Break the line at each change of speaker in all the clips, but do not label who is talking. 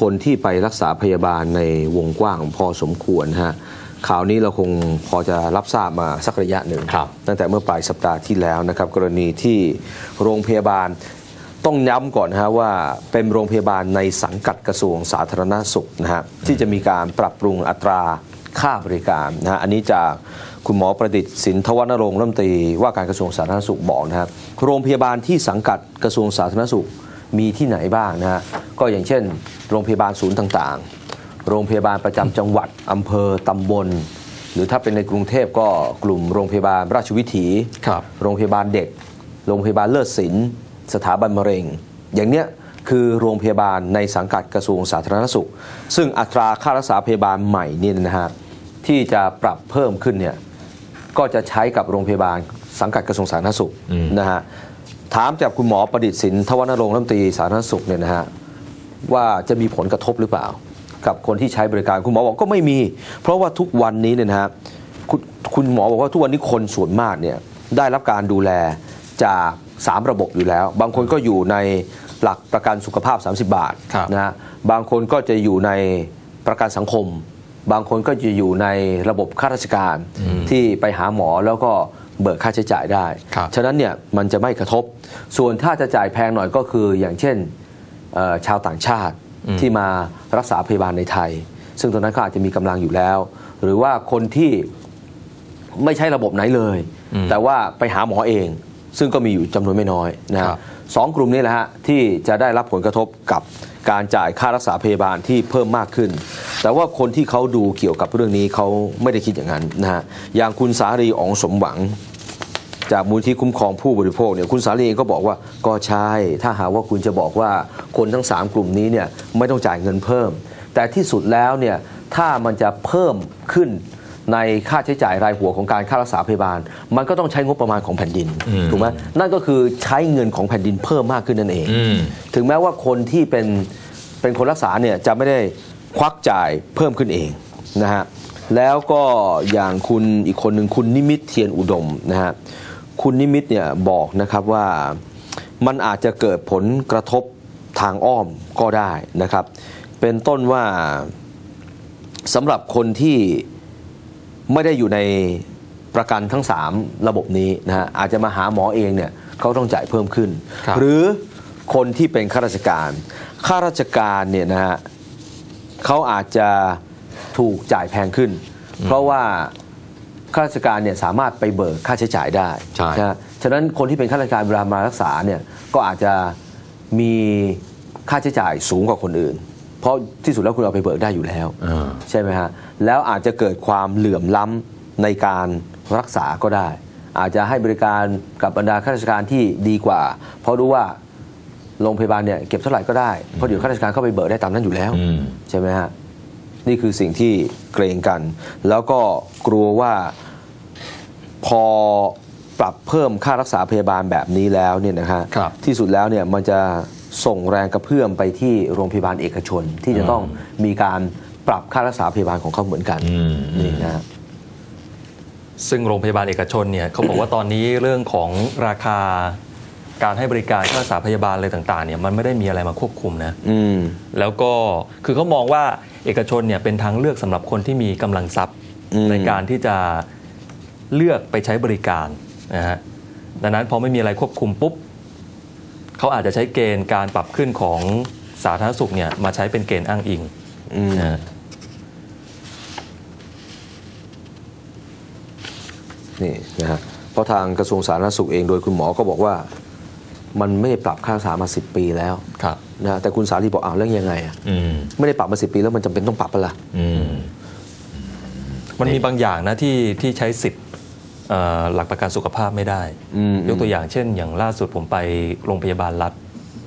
คนที่ไปรักษาพยาบาลในวงกว้างพอสมควรฮะข่าวนี้เราคงพอจะรับทราบมาสักระยะหนึ่ง
ครับ
ตั้งแต่เมื่อปลายสัปดาห์ที่แล้วนะครับ กรณีที่โรงพยาบาลต้องย้ำก่อนนะฮะว่าเป็นโรงพยาบาลในสังกัดกระทรวงสาธารณสุขนะฮะที่จะมีการปรับปรุงอัตราค่าบริการนะฮะอันนี้จากคุณหมอประดิษฐ์สินทวนรงค์รัฐมนตรีว่าการกระทรวงสาธารณสุขบอกนะครับโรงพยาบาลที่สังกัดกระทรวงสาธารณสุข มีที่ไหนบ้างนะฮะก็อย่างเช่น โรงพยาบาลศูนย์ต่างๆ โรงพยาบาลประจำจังหวัดอำเภอตำบล หรือถ้าเป็นในกรุงเทพก็กลุ่มโรงพยาบาลราชวิถี
ครับ
โรงพยาบาลเด็ก โรงพยาบาลเลิศศิลป์สถาบันมะเร็ง อย่างเนี้ยคือโรงพยาบาลในสังกัดกระทรวงสาธารณสุข ซึ่งอัตราค่ารักษาพยาบาลใหม่เนี่ยนะฮะที่จะปรับเพิ่มขึ้นเนี่ยก็จะใช้กับโรงพยาบาลสังกัดกระทรวงสาธารณสุข
อืม
นะฮะ ถามจากคุณหมอประดิษฐ์สินทวนรงค์รัฐมนตรีสาธารณสุขเนี่ยนะฮะว่าจะมีผลกระทบหรือเปล่า กับคนที่ใช้บริการคุณหมอบอกก็ไม่มี เพราะว่าทุกวันนี้เนี่ยนะฮะคุณคุณหมอบอกว่าทุกวันนี้คนส่วนมากเนี่ยได้รับการดูแลจาก 3 ระบบอยู่แล้ว บางคนก็อยู่ในหลักประกันสุขภาพ 30 บาท
ครับ
นะฮะบางคนก็จะอยู่ในประกันสังคม บางคนก็จะอยู่ในระบบข้าราชการที่ไปหาหมอแล้วก็ เบิกค่าใช้จ่ายได้
ครับ
ฉะนั้นเนี่ยมันจะไม่กระทบ ส่วนถ้าจะจ่ายแพงหน่อยก็คืออย่างเช่นเอ่อชาวต่างชาติ
อืม
ที่มารักษาพยาบาลในไทย ซึ่งตรงนั้นเขาอาจจะมีกำลังอยู่แล้ว หรือว่าคนที่ไม่ใช่ระบบไหนเลย แต่ว่าไปหาหมอเอง ซึ่งก็มีอยู่จำนวนไม่น้อยนะฮะ
ครับ
สองกลุ่มนี้แหละฮะที่จะได้รับผลกระทบกับการจ่ายค่ารักษาพยาบาลที่เพิ่มมากขึ้น แต่ว่าคนที่เขาดูเกี่ยวกับเรื่องนี้เขาไม่ได้คิดอย่างนั้นนะฮะอย่างคุณสารีอองสมหวัง จากมูลที่คุ้มครองผู้บริโภคเนี่ยคุณสาลีเองก็บอกว่าก็ใช่ ถ้าหากว่าคุณจะบอกว่าคนทั้ง 3 กลุ่มนี้เนี่ยไม่ต้องจ่ายเงินเพิ่ม แต่ที่สุดแล้วเนี่ยถ้ามันจะเพิ่มขึ้นในค่าใช้จ่ายรายหัวของการค่ารักษาพยาบาล มันก็ต้องใช้งบประมาณของแผ่นดิน
อืม
ถูกไหมนั่นก็คือใช้เงินของแผ่นดินเพิ่มมากขึ้นนั่นเอง
อืม
ถึงแม้ว่าคนที่เป็นเป็นคนรักษาเนี่ยจะไม่ได้ควักจ่ายเพิ่มขึ้นเองนะฮะแล้วก็อย่างคุณอีกคนหนึ่งคุณนิมิตเทียนอุดมนะฮะ คุณนิมิตเนี่ยบอกนะครับว่ามันอาจจะเกิดผลกระทบทางอ้อมก็ได้นะครับ เป็นต้นว่าสำหรับคนที่ไม่ได้อยู่ในประกันทั้ง 3 ระบบนี้นะฮะอาจจะมาหาหมอเองเนี่ยเขาต้องจ่ายเพิ่มขึ้น
ครับ
หรือคนที่เป็นข้าราชการข้าราชการเนี่ยนะฮะเขาอาจจะถูกจ่ายแพงขึ้น เพราะว่า ข้าราชการเนี่ยสามารถไปเบิกค่าใช้จ่ายได้
ใช่
นะฮะฉะนั้นคนที่เป็นข้าราชการเวลามารักษาเนี่ยก็อาจจะมีค่าใช้จ่ายสูงกว่าคนอื่น เพราะที่สุดแล้วคุณเอาไปเบิกได้อยู่แล้ว
อ่า
ใช่ไหมฮะ แล้วอาจจะเกิดความเหลื่อมล้ำในการรักษาก็ได้ อาจจะให้บริการกับบรรดาข้าราชการที่ดีกว่า เพราะรู้ว่าโรงพยาบาลเนี่ยเก็บเท่าไหร่ก็ได้ เพราะเดี๋ยวข้าราชการเข้าไปเบิกได้ตามนั้นอยู่แล้ว
อืม
ใช่ไหมฮะ นี่คือสิ่งที่เกรงกัน แล้วก็กลัวว่า พอปรับเพิ่มค่ารักษาพยาบาลแบบนี้แล้วเนี่ยนะฮะ
ครับ
ที่สุดแล้วเนี่ยมันจะส่งแรงกระเพื่อมไปที่โรงพยาบาลเอกชน ที่จะต้องมีการปรับค่ารักษาพยาบาลของเขาเหมือนกัน
อืม
นี่นะฮะ
ซึ่งโรงพยาบาลเอกชนเนี่ยเขาบอกว่าตอนนี้เรื่องของราคาการให้บริการค่ารักษาพยาบาลอะไรต่างๆเนี่ยมันไม่ได้มีอะไรมาควบคุมนะ
อืม
แล้วก็คือเขามองว่าเอกชนเนี่ยเป็นทางเลือกสำหรับคนที่มีกำลังทรัพย์
อืม
ในการที่จะ เลือกไปใช้บริการนะฮะดังนั้นพอไม่มีอะไรควบคุมปุ๊บเขาอาจจะใช้เกณฑ์การปรับขึ้นของสาธารณสุขเนี่ยมาใช้เป็นเกณฑ์อ้างอิง
อืม
นะฮะ
นี่นะฮะเพราะทางกระทรวงสาธารณสุขเองโดยคุณหมอก็บอกว่า มันไม่ได้ปรับค่ารักษามา10ปีแล้ว
ครับ
นะฮะแต่คุณสาลีบอกอ้าวแล้วยังไงอะ
อืม
ไม่ได้ปรับมา10ปีแล้วมันจำเป็นต้องปรับปะล่ะ
อืมมันมีบางอย่างนะที่ที่ใช้สิทธิ์เอ่อ หลักประกันสุขภาพไม่ได้
อืม
ยกตัวอย่างเช่น อย่างล่าสุดผมไปโรงพยาบาลรัฐ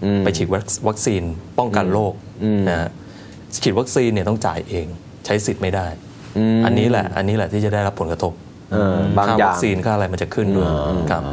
อืม
ไปฉีดวัควัคซีนป้องกันโรค
อืม
นะฮะฉีดวัคซีนเนี่ยต้องจ่ายเองใช้สิทธิ์ไม่ได้
อืม
อันนี้แหละอันนี้แหละที่จะได้รับผลกระทบ
เออบาง
ค่า
อย่า
วั
ง
คซีนค่าอะไรมันจะขึ้นด้วยครับ
อ